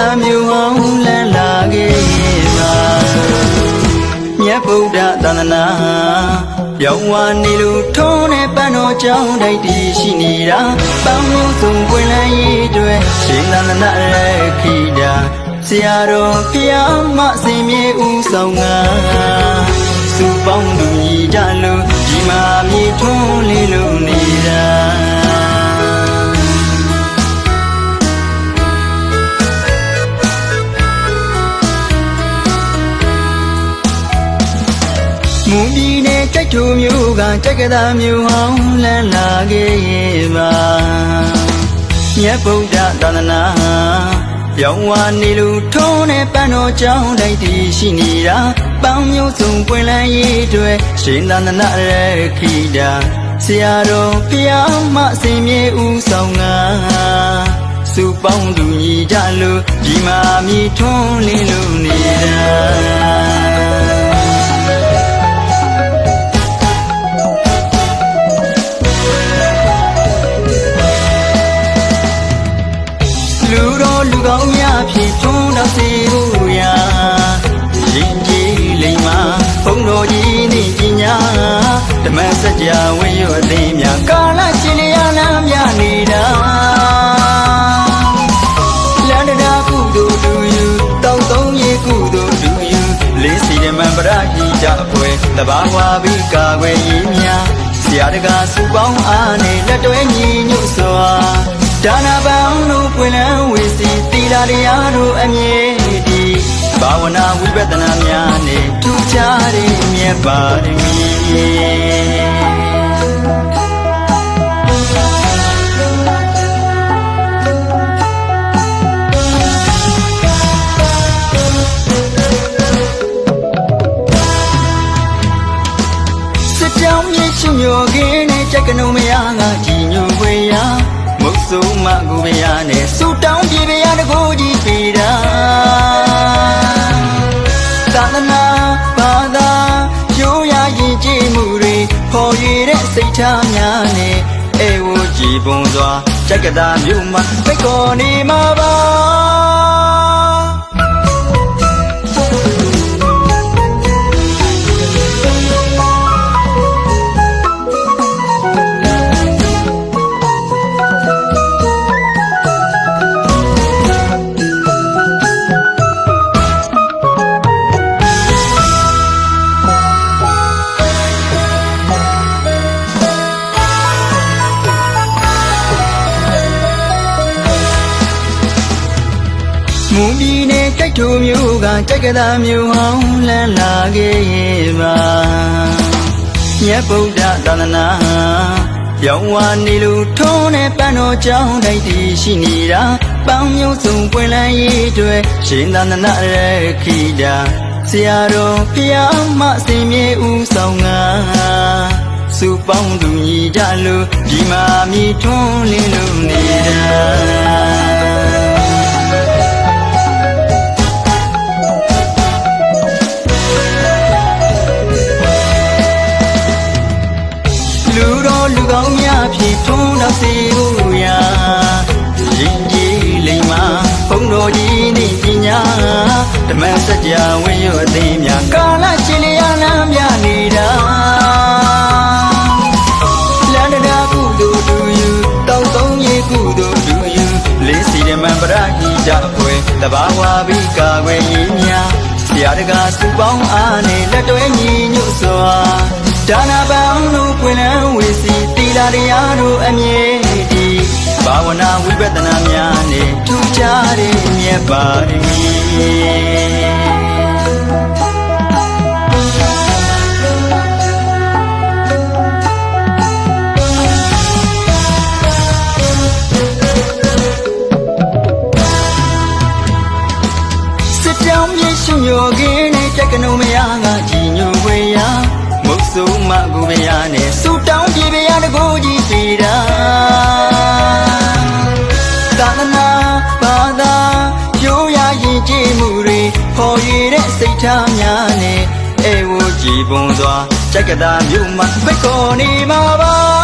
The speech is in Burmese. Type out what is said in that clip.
သာမြူအောင်လန်းလာခဲ့ပါမြတ်ဗုဒ္ဓသာသနာပြောင်းဝါနေလူထုံးတဲ့ပန်းတော်ကြောင်းတိုက်တည်ရှိနေတာပေါင်းမျိုးစုံပွင့်လန်းရေးတွေရှင်သာသနာရခိတာဆရာတော်ဖျားမစင်မြေဦးဆောင်ငါစူပေါင်းသူညီကြလို့ဒီမှာမြေထွန်းလေးလုံးနေတာ နယ်ကြိုက်ထုမျိုးကကြက်ကသာမျိုးဟောင်းလန်းလာခဲ့ရဲ့ပါမြတ်ဗုဒ္ဓသာသနာပြောင်းဝနေလို့ထုံးတဲ့ပန်းတော်ကြောင်းတိုက်တည်ရှိနေတာပေါင်းမျိုးစုံပွင့်လန်းရေးတွေရှင်သာသနာရခိတာဆရာတော်ဖျားမစင်မြေဦးဆောင်ငါစုပေါင်းသူညီကြလို့ဒီမာမြည်ထွန်းလေးလို့နေတာ စကြာဝိယအသိများကာလရှင်လျာနာများနေတာလန္ဒနာကုသိုလ်လူယူတောက်သုံးရေကုသိုလ်လူယူလေးစီရမံပရဟိတအပွဲတဘာဝဘိကာဝေယများဆရာတကာစုပေါင်းအားနဲ့လက်တွဲညီညွတ်စွာဒါနာပံတို့ပွင့်လန်းဝေစီသီလာတရားတို့အမြဲတည်ဘာဝနာဝိပဿနာများနဲ့ထူးခြားတဲ့မြတ်ပါရမီ ညောခင်းနဲ့ကြက်ကနုံမယားကကြည်ညိုခွေရာမုတ်ဆိုးမကူပယားနဲ့စူတောင်းပြေပယားတကိုကြီးပေတာသာသနာဘာသာရိုးရာရင်ကြည်မှုတွေဖော်ရည်တဲ့စိတ်ထားများနဲ့အေဝကြည်ပွန်စွာကြက်ကတာမြို့မှာပိတ်ကော်နေမှာပါ မွန်ပြည်နယ်ကြိုက်ထုမျိုးကကြိုက်ကသာမျိုးဟောင်းလန်းလာခဲ့ရဲ့ပါမြတ်ဗုဒ္ဓသာသနာပြောင်းဝနေလို့ထုံးတဲ့ပန်းတော်ကြောင်းတိုက်တည်ရှိနေတာပေါင်းမျိုးစုံပွင့်လန်းရေးတွေရှင်သာသနာရခိတာဆရာတော်ဖျားမစင်မြေဦးဆောင်ငါစုပေါင်းသူညီကြလို့ဒီမာမြည်ထွန်းလင်းလို့နေတာ ဘာဝဘိကာဝေယများဆရာတကာစုပေါင်းအားနဲ့လက်တွဲညီညွတ်စွာဒါနာပံတို့ပွင့်လန်းဝေစီသီလာတရားတို့အမြဲတည်ဘာဝနာဝိပဿနာများနဲ့ထူးခြားတဲ့မြတ်ပါရမီ ကြက်ကနုံမယားကကြည်ညိုခွေရာမုတ်ဆိုးမကူမယားနဲ့စူတောင်းပြေပယားတကိုကြီးစီတာသာသနာဘာသာရိုးရာရင်ကြည်မှုတွေဖော်ရည်တဲ့စိတ်ထားများနဲ့အေဝကြည်ပွန်စွာကြက်ကတာမြို့မှာပိတ်ခေါ်နေမှာပါ